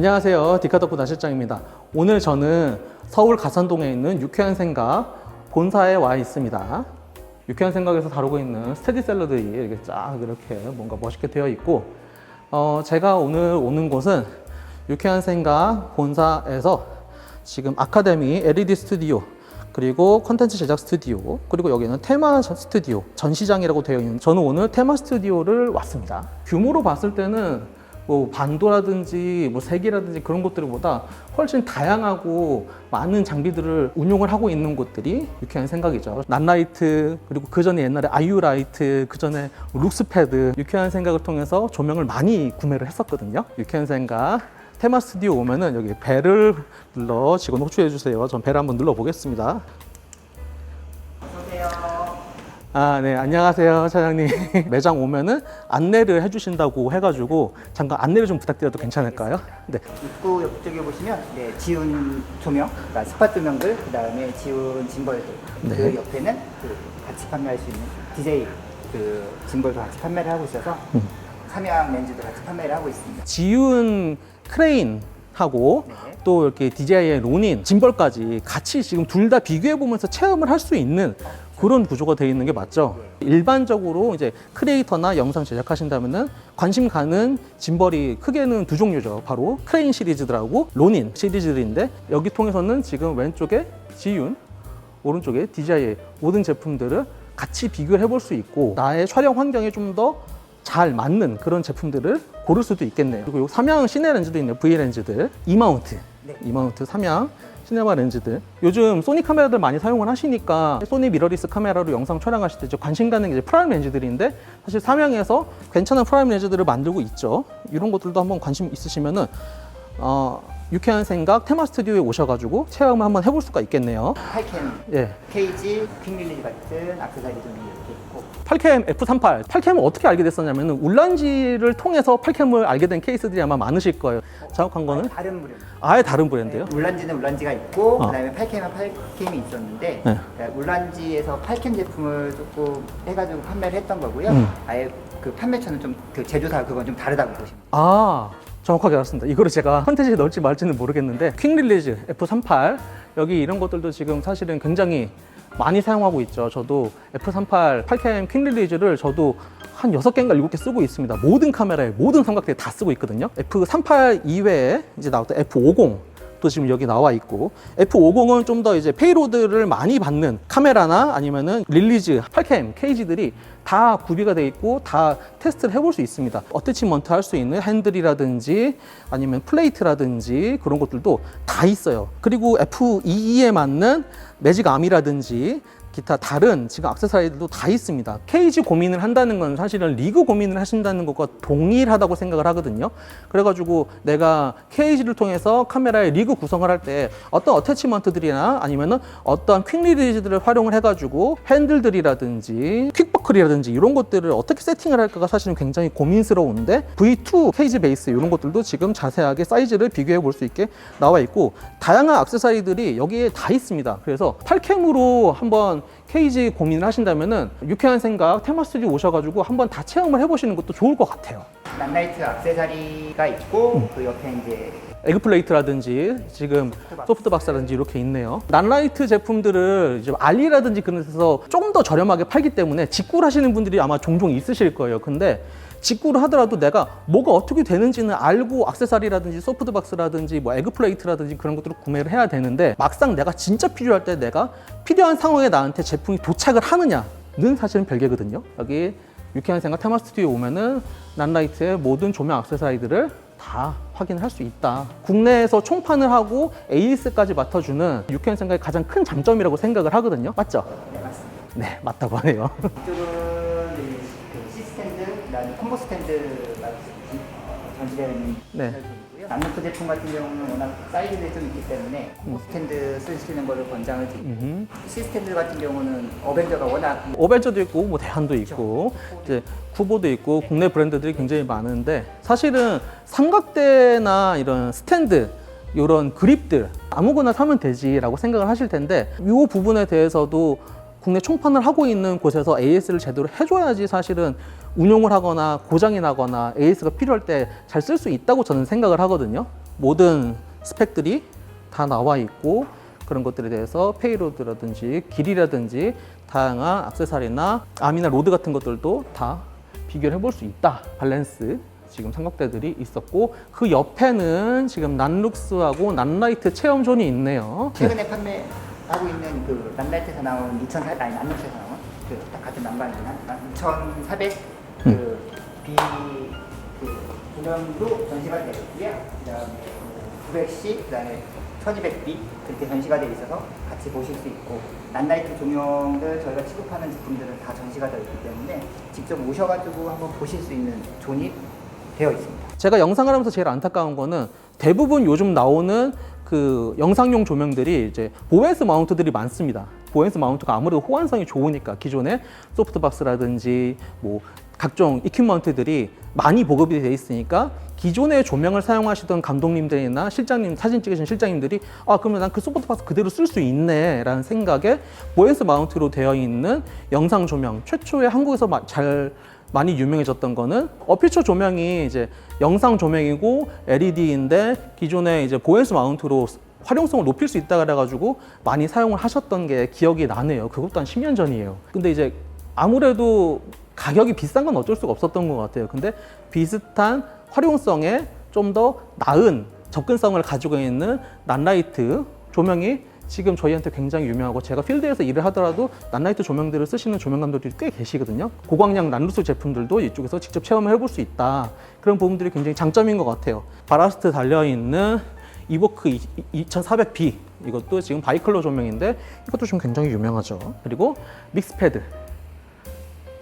안녕하세요. 디카덕후 나실장입니다. 오늘 저는 서울 가산동에 있는 유쾌한 생각 본사에 와 있습니다. 유쾌한 생각에서 다루고 있는 스테디 샐러드들이 이렇게 쫙 이렇게 뭔가 멋있게 되어 있고, 어, 제가 오늘 오는 곳은 유쾌한 생각 본사에서 지금 아카데미 LED 스튜디오 그리고 컨텐츠 제작 스튜디오 그리고 여기는 테마 스튜디오 전시장이라고 되어 있는 저는 오늘 테마 스튜디오를 왔습니다. 규모로 봤을 때는 뭐 반도라든지 뭐 색이라든지 그런 것들보다 훨씬 다양하고 많은 장비들을 운용을 하고 있는 곳들이 유쾌한 생각이죠. 난라이트 그리고 그 전에 옛날에 아이유라이트 그 전에 룩스패드 유쾌한 생각을 통해서 조명을 많이 구매를 했었거든요. 유쾌한 생각 테마 스튜디오 오면은 여기 벨을 눌러 직원 호출해 주세요. 전 벨 한번 눌러 보겠습니다. 아, 네, 안녕하세요, 차장님. 매장 오면은 안내를 해주신다고 해가지고 잠깐 안내를 좀 부탁드려도 괜찮을까요? 네. 입구 옆쪽에 보시면 네, 지운 조명, 그러니까 스팟 조명들, 그 다음에 지운 짐벌들, 네. 그 옆에는 그 같이 판매할 수 있는 DJ 그 짐벌도 같이 판매를 하고 있어서 음. 삼양 렌즈도 같이 판매를 하고 있습니다. 지운 크레인 하고 네. 또 이렇게 DJI의 로닌, 짐벌까지 같이 지금 둘 다 비교해 보면서 체험을 할 수 있는 그런 구조가 되어 있는 게 맞죠. 일반적으로 이제 크리에이터나 영상 제작하신다면은 관심 가는 짐벌이 크게는 두 종류죠. 바로 크레인 시리즈들하고 로닌 시리즈들인데 여기 통해서는 지금 왼쪽에 지윤, 오른쪽에 DJI의 모든 제품들을 같이 비교를 해볼 수 있고 나의 촬영 환경에 좀 더 잘 맞는 그런 제품들을 고를 수도 있겠네요. 그리고 요 삼양 시네 렌즈도 있네요. V 렌즈들, 이마운트, 네. 이마운트 삼양 시네마 렌즈들. 요즘 소니 카메라들 많이 사용을 하시니까 소니 미러리스 카메라로 영상 촬영하실 때 관심 가는 게 이제 프라임 렌즈들인데 사실 삼양에서 괜찮은 프라임 렌즈들을 만들고 있죠. 이런 것들도 한번 관심 있으시면은 어, 유쾌한 생각 테마 스튜디오에 오셔가지고 체험을 한번 해볼 수가 있겠네요. 팔캠, 예. 케이지, 퀵릴리즈 같은 악세사리 좀 이렇게 있고 8캠 F38. 8캠을 어떻게 알게 됐었냐면 울란지를 통해서 8캠을 알게 된 케이스들이 아마 많으실 거예요. 정확한 거는 다른 브랜드. 아예 다른 브랜드예요. 울란지는 울란지가 있고 어. 그다음에 팔캠은 팔캠이 있었는데 네. 그러니까 울란지에서 팔캠 제품을 조금 해가지고 판매를 했던 거고요. 음. 아예 그 판매처는 좀 그 제조사 그건 좀 다르다고 보시면. 돼요. 아 정확하게 알았습니다. 이거를 제가 컨텐츠에 넣을지 말지는 모르겠는데 퀵릴리즈 F38 여기 이런 것들도 지금 사실은 굉장히 많이 사용하고 있죠. 저도 F38 8캠 퀵릴리즈를 저도 한 6개인가 7개 쓰고 있습니다. 모든 카메라에 모든 삼각대에 다 쓰고 있거든요. F38 이외에 이제 나왔던 F50 또 지금 여기 나와 있고 F50은 좀 더 이제 페이로드를 많이 받는 카메라나 아니면은 릴리즈 8캠 케이지들이 다 구비가 돼 있고 다 테스트를 해볼 수 있습니다. 어태치먼트 할 수 있는 핸들이라든지 아니면 플레이트라든지 그런 것들도 다 있어요. 그리고 F22에 맞는 매직 암이라든지 기타 다른 지금 악세사리들도 다 있습니다. 케이지 고민을 한다는 건 사실은 리그 고민을 하신다는 것과 동일하다고 생각을 하거든요. 그래가지고 내가 케이지를 통해서 카메라의 리그 구성을 할 때 어떤 어태치먼트들이나 아니면은 어떤 퀵리리즈들을 활용을 해가지고 핸들들이라든지 퀵 버클이라든지 이런 것들을 어떻게 세팅을 할까가 사실은 굉장히 고민스러운데 V2 케이지 베이스 이런 것들도 지금 자세하게 사이즈를 비교해 볼 수 있게 나와 있고 다양한 악세사리들이 여기에 다 있습니다. 그래서 8캠으로 한번 케이지 고민을 하신다면은 유쾌한 생각 테마 스튜디오 오셔가지고 한번 다 체험을 해보시는 것도 좋을 것 같아요. 난라이트 악세사리가 있고 그 옆에 이제 에그플레이트라든지 지금 소프트박스라든지 이렇게 있네요. 난라이트 제품들을 이제 알리라든지 그런 데서 조금 더 저렴하게 팔기 때문에 직구를 하시는 분들이 아마 종종 있으실 거예요. 근데 직구를 하더라도 내가 뭐가 어떻게 되는지는 알고 악세사리라든지 소프트박스라든지 뭐 에그플레이트라든지 그런 것들을 구매를 해야 되는데 막상 내가 진짜 필요할 때 내가 필요한 상황에 나한테 제품이 도착을 하느냐는 사실은 별개거든요. 여기 유쾌한 생각 테마 스튜디오 오면은 난라이트의 모든 조명 악세사리들을 다 확인을 할수 있다. 국내에서 총판을 하고 AS까지 맡아주는 유쾌한 생각의 가장 큰 장점이라고 생각을 하거든요. 맞죠? 네, 맞습니다. 네, 맞다고 하네요. 이쪽은 이제 그 시스탠드, 그다음에 콤보 스탠드가 어, 전시되는 네. 제품이고요. 락노프 제품 같은 경우는 워낙 사이즈들이 좀 있기 때문에 콤보 스탠드 쓰시는 거를 권장을 드리고 음. 시스탠드 같은 경우는 어벤져가 워낙 오벤져도 있고 뭐 대한도 있고 이제 쿠보도 있고 국내 브랜드들이 굉장히 많은데 사실은 삼각대나 이런 스탠드 이런 그립들 아무거나 사면 되지라고 생각을 하실 텐데 이 부분에 대해서도 국내 총판을 하고 있는 곳에서 AS를 제대로 해줘야지 사실은 운용을 하거나 고장이 나거나 AS가 필요할 때 잘 쓸 수 있다고 저는 생각을 하거든요. 모든 스펙들이 다 나와 있고 그런 것들에 대해서 페이로드라든지 길이라든지 다양한 악세사리나 암이나 로드 같은 것들도 다 비교를 해볼 수 있다. 밸런스 지금 삼각대들이 있었고 그 옆에는 지금 난룩스하고 난라이트 체험존이 있네요. 최근에 판매하고 있는 그 람라이트에서 나온 2,400 아니 남룩스에서 나온 그 같은 난방이나 2,400 그 비, 그 조명도 전시가 되어 있고요. 그다음에 900C, 그다음에 1200B 그렇게 전시가 되어 있어서 같이 보실 수 있고 난라이트 조명들 저희가 취급하는 제품들은 다 전시가 되어 있기 때문에 직접 오셔가지고 한번 보실 수 있는 존이 되어 있습니다. 제가 영상을 하면서 제일 안타까운 거는 대부분 요즘 나오는 그 영상용 조명들이 이제 보헤스 마운트들이 많습니다. 보헤스 마운트가 아무래도 호환성이 좋으니까 기존의 소프트박스라든지 뭐 각종 이퀴먼트들이 많이 보급이 돼 있으니까 기존의 조명을 사용하시던 감독님들이나 실장님 사진 찍으신 실장님들이 아 그러면 난 그 소프트박스 그대로 쓸 수 있네 라는 생각에 보헤스 마운트로 되어 있는 영상 조명 최초에 한국에서 마- 잘 많이 유명해졌던 거는 어피처 조명이 이제 영상 조명이고 LED인데 기존에 이제 보헤스 마운트로 활용성을 높일 수 있다 그래가지고 많이 사용을 하셨던 게 기억이 나네요. 그것도 한 10년 전이에요. 근데 이제 아무래도 가격이 비싼 건 어쩔 수가 없었던 것 같아요. 근데 비슷한 활용성에 좀 더 나은 접근성을 가지고 있는 난라이트 조명이 지금 저희한테 굉장히 유명하고 제가 필드에서 일을 하더라도 난라이트 조명들을 쓰시는 조명감들이 꽤 계시거든요. 고광량 난루스 제품들도 이쪽에서 직접 체험을 해볼 수 있다. 그런 부분들이 굉장히 장점인 것 같아요. 바라스트 달려있는 이보크 2400B 이것도 지금 바이컬러 조명인데 이것도 지금 굉장히 유명하죠. 그리고 믹스패드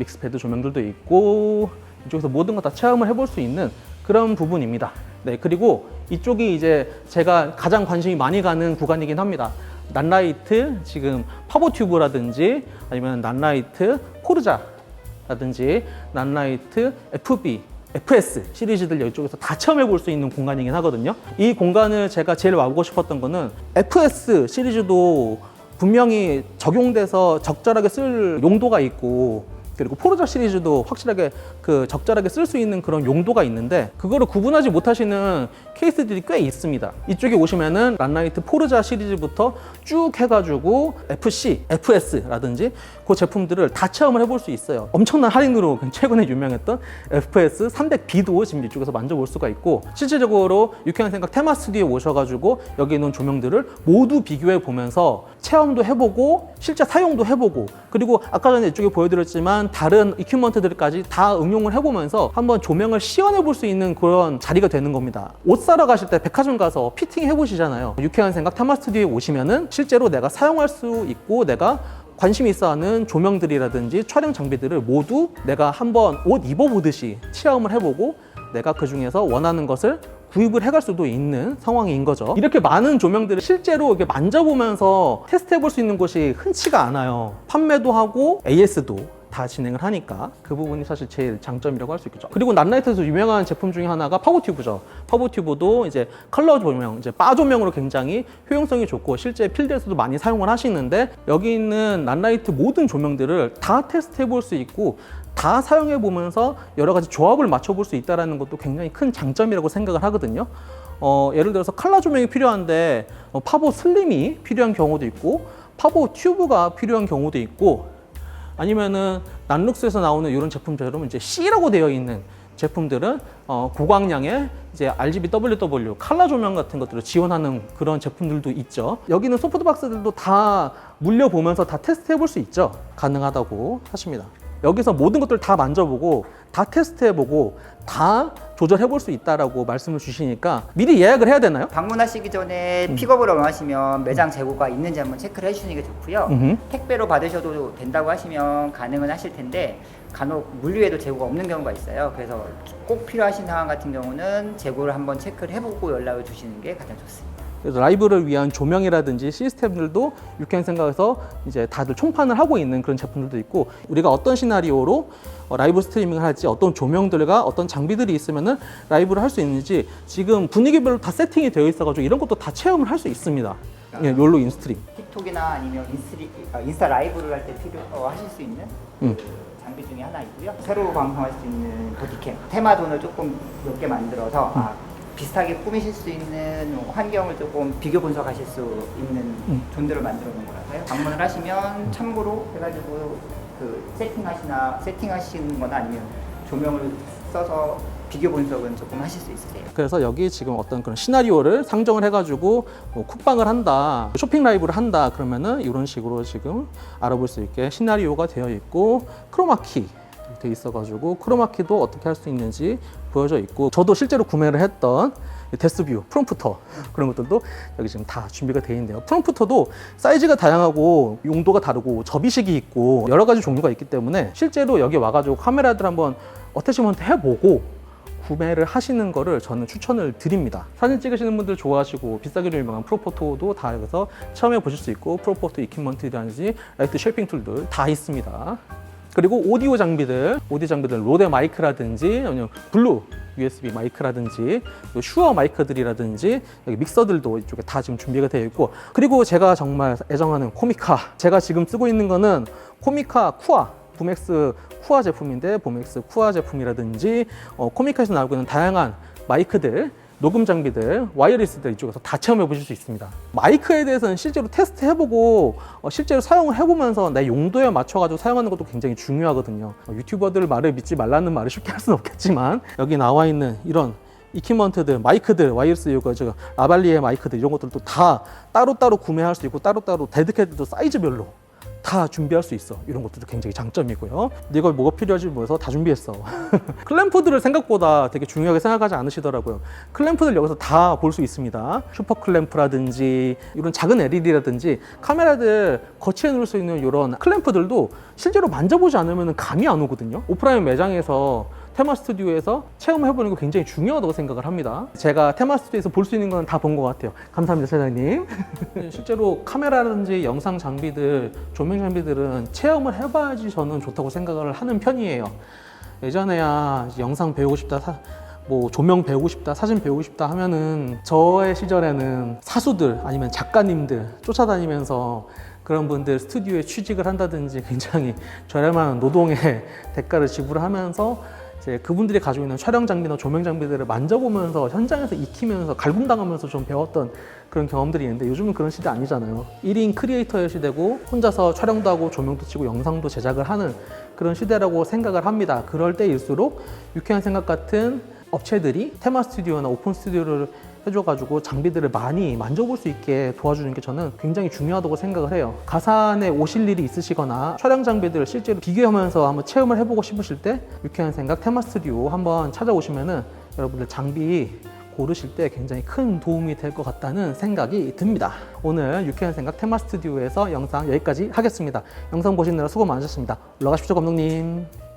믹스패드 조명들도 있고 이쪽에서 모든 거다 체험을 해볼 수 있는 그런 부분입니다. 네, 그리고 이쪽이 이제 제가 가장 관심이 많이 가는 구간이긴 합니다. 난라이트 지금 파보 튜브라든지 아니면 난라이트 포르자라든지 난라이트 FB FS 시리즈들 이쪽에서 다 체험해 볼 수 있는 공간이긴 하거든요. 이 공간을 제가 제일 와보고 싶었던 거는 FS 시리즈도 분명히 적용돼서 적절하게 쓸 용도가 있고 그리고 포르자 시리즈도 확실하게 그 적절하게 쓸 수 있는 그런 용도가 있는데 그거를 구분하지 못하시는 케이스들이 꽤 있습니다. 이쪽에 오시면은 란라이트 포르자 시리즈부터 쭉 해가지고 FC, FS라든지 그 제품들을 다 체험을 해볼 수 있어요. 엄청난 할인으로 최근에 유명했던 FPS 300B도 지금 이쪽에서 만져볼 수가 있고 실질적으로 유쾌한 생각 테마 스튜디오에 오셔가지고 여기 있는 조명들을 모두 비교해 보면서 체험도 해보고 실제 사용도 해보고 그리고 아까 전에 이쪽에 보여드렸지만 다른 이큐먼트들까지 다 응용을 해보면서 한번 조명을 시연해 볼 수 있는 그런 자리가 되는 겁니다. 옷 사러 가실 때 백화점 가서 피팅 해보시잖아요. 유쾌한 생각 테마 스튜디오에 오시면은 실제로 내가 사용할 수 있고 내가 관심 있어 하는 조명들이라든지 촬영 장비들을 모두 내가 한번 옷 입어보듯이 체험을 해보고 내가 그 중에서 원하는 것을 구입을 해갈 수도 있는 상황인 거죠. 이렇게 많은 조명들을 실제로 이렇게 만져보면서 테스트 해볼 수 있는 곳이 흔치가 않아요. 판매도 하고 AS도 다 진행을 하니까 그 부분이 사실 제일 장점이라고 할 수 있겠죠. 그리고 난라이트에서 유명한 제품 중에 하나가 파워 튜브죠. 파워 튜브도 이제 컬러 조명, 이제 바 조명으로 굉장히 효용성이 좋고 실제 필드에서도 많이 사용을 하시는데 여기 있는 난라이트 모든 조명들을 다 테스트 해 볼 수 있고 다 사용해 보면서 여러 가지 조합을 맞춰 볼 수 있다는 것도 굉장히 큰 장점이라고 생각을 하거든요. 어, 예를 들어서 칼라 조명이 필요한데 어, 파보 슬림이 필요한 경우도 있고 파보 튜브가 필요한 경우도 있고 아니면은 난룩스에서 나오는 이런 제품처럼 이제 C라고 되어 있는 제품들은 어, 고광량의 이제 RGB WW 칼라 조명 같은 것들을 지원하는 그런 제품들도 있죠. 여기는 소프트박스들도 다 물려보면서 다 테스트 해 볼 수 있죠. 가능하다고 하십니다. 여기서 모든 것들 다 만져보고 다 테스트해 보고 다 조절해 볼 수 있다라고 말씀을 주시니까 미리 예약을 해야 되나요? 방문하시기 전에 픽업을 원하시면 매장 재고가 있는지 한번 체크를 해주시는 게 좋고요. 음흠. 택배로 받으셔도 된다고 하시면 가능은 하실 텐데 간혹 물류에도 재고가 없는 경우가 있어요. 그래서 꼭 필요하신 상황 같은 경우는 재고를 한번 체크를 해보고 연락을 주시는 게 가장 좋습니다. 그래서 라이브를 위한 조명이라든지 시스템들도 유캔 생각에서 이제 다들 총판을 하고 있는 그런 제품들도 있고 우리가 어떤 시나리오로 어, 라이브 스트리밍을 할지 어떤 조명들과 어떤 장비들이 있으면은 라이브를 할 수 있는지 지금 분위기별로 다 세팅이 되어 있어가지고 이런 것도 다 체험을 할 수 있습니다. 예, 롤로 인스트림. 틱톡이나 아니면 인스리, 어, 인스타 라이브를 할 때 필요 어, 하실 수 있는 음. 그 장비 중에 하나이고요. 새로 방송할 수 있는 보디캠 테마존을 조금 몇 개 만들어서 아, 비슷하게 꾸미실 수 있는 환경을 조금 비교 분석하실 수 있는 음. 존들을 만들어 놓은 거라서요. 방문을 하시면 참고로 해가지고 그 세팅하시나 세팅하시는 거나 아니면 조명을 써서 비교 분석은 조금 하실 수 있으세요. 그래서 여기 지금 어떤 그런 시나리오를 상정을 해가지고 뭐 쿡방을 한다, 쇼핑 라이브를 한다 그러면은 이런 식으로 지금 알아볼 수 있게 시나리오가 되어 있고 크로마키 돼 있어가지고 크로마키도 어떻게 할 수 있는지 보여져 있고 저도 실제로 구매를 했던 데스뷰 프롬프터 그런 것들도 여기 지금 다 준비가 되어 있는데요. 프롬프터도 사이즈가 다양하고 용도가 다르고 접이식이 있고 여러 가지 종류가 있기 때문에 실제로 여기 와가지고 카메라들 한번 어태치먼트 해보고 구매를 하시는 거를 저는 추천을 드립니다. 사진 찍으시는 분들 좋아하시고 비싸기로 유명한 프로포토도 다 여기서 체험해 보실 수 있고 프로포토 이퀴먼트라든지 라이트 쉐이핑 툴들 다 있습니다. 그리고 오디오 장비들, 오디오 장비들 로데 마이크라든지 아니면 블루 USB 마이크라든지 또 슈어 마이크들이라든지 여기 믹서들도 이쪽에 다 지금 준비가 되어 있고 그리고 제가 정말 애정하는 코미카. 제가 지금 쓰고 있는 거는 코미카 쿠아 부맥스 쿠아 제품인데 부맥스 쿠아 제품이라든지 어, 코미카에서 나오고 있는 다양한 마이크들 녹음 장비들, 와이어리스들 이쪽에서 다 체험해 보실 수 있습니다. 마이크에 대해서는 실제로 테스트 해보고 어, 실제로 사용을 해보면서 내 용도에 맞춰가지고 사용하는 것도 굉장히 중요하거든요. 어, 유튜버들 말을 믿지 말라는 말을 쉽게 할 수는 없겠지만 여기 나와 있는 이런 이퀴먼트들, 마이크들, 와이어리스 이거 저 라발리의 마이크들 이런 것들도 다 따로따로 구매할 수 있고 따로따로 데드캐드도 사이즈별로 다 준비할 수 있어. 이런 것들도 굉장히 장점이고요. 네가 뭐가 필요하지 뭐해서 다 준비했어. 클램프들을 생각보다 되게 중요하게 생각하지 않으시더라고요. 클램프들 여기서 다 볼 수 있습니다. 슈퍼 클램프라든지 이런 작은 LED라든지 카메라들 거치해 놓을 수 있는 이런 클램프들도 실제로 만져보지 않으면 감이 안 오거든요. 오프라인 매장에서 테마 스튜디오에서 체험해보는 거 굉장히 중요하다고 생각을 합니다. 제가 테마 스튜디오에서 볼 수 있는 건 다 본 것 같아요. 감사합니다, 사장님. 실제로 카메라라든지 영상 장비들, 조명 장비들은 체험을 해봐야지 저는 좋다고 생각을 하는 편이에요. 예전에야 영상 배우고 싶다, 사- 뭐 조명 배우고 싶다, 사진 배우고 싶다 하면은 저의 시절에는 사수들 아니면 작가님들 쫓아다니면서 그런 분들 스튜디오에 취직을 한다든지 굉장히 저렴한 노동의 대가를 지불하면서 이제 그분들이 가지고 있는 촬영 장비나 조명 장비들을 만져보면서 현장에서 익히면서 갈굼당하면서 좀 배웠던 그런 경험들이 있는데 요즘은 그런 시대 아니잖아요. 1인 크리에이터의 시대고 혼자서 촬영도 하고 조명도 치고 영상도 제작을 하는 그런 시대라고 생각을 합니다. 그럴 때일수록 유쾌한 생각 같은 업체들이 테마 스튜디오나 오픈 스튜디오를 해줘가지고 장비들을 많이 만져볼 수 있게 도와주는 게 저는 굉장히 중요하다고 생각을 해요. 가산에 오실 일이 있으시거나 촬영 장비들을 실제로 비교하면서 한번 체험을 해보고 싶으실 때 유쾌한 생각 테마 스튜디오 한번 찾아오시면은 여러분들 장비 고르실 때 굉장히 큰 도움이 될 것 같다는 생각이 듭니다. 오늘 유쾌한 생각 테마 스튜디오에서 영상 여기까지 하겠습니다. 영상 보시느라 수고 많으셨습니다. 올라가십시오, 감독님.